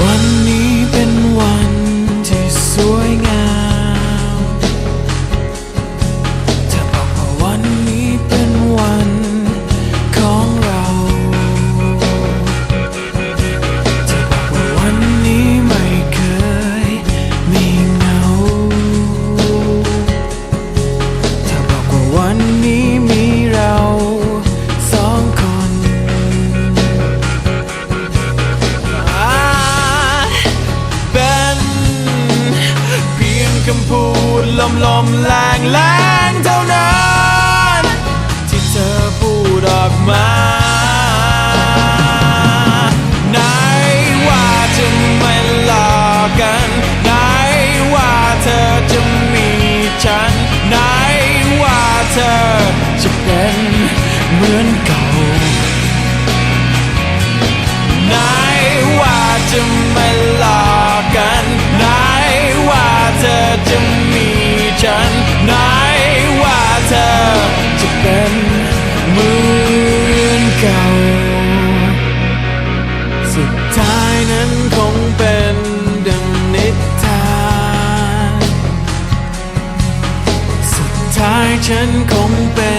One คำพูดลมลมแรงแรงเท่านั้น ที่เธอพูดออกมา ท้ายฉันคงเป็น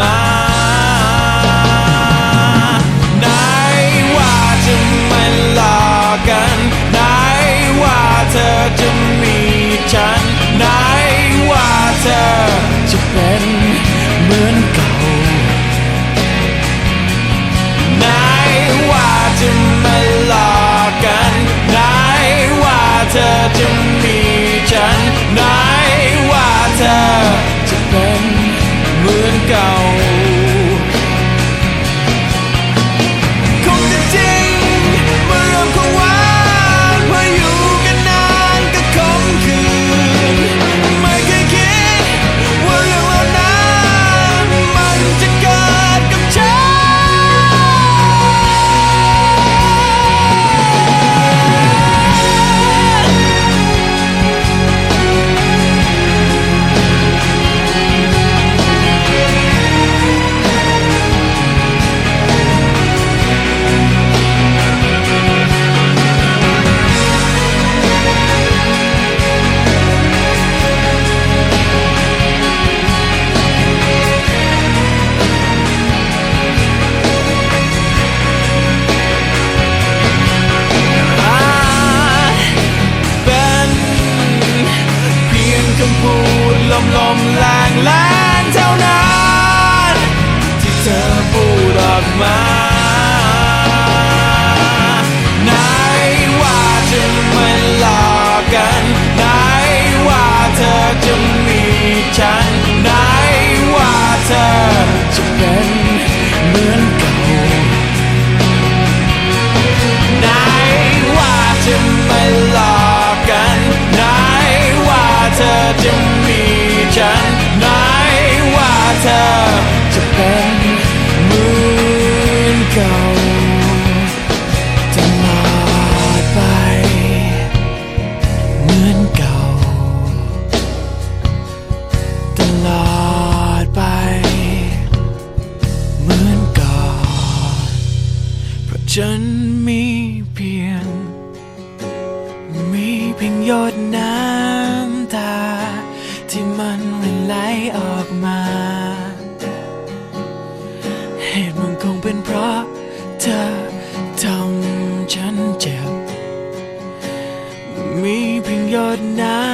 mar. light. เก่จะหลอดไป เหมือนเก่าตลอดไป เหมือนก่อนเพราะฉันมีเพียง มีเพียงหยดน้ำตา ที่มันไหลออกมา เหตุมันคง night.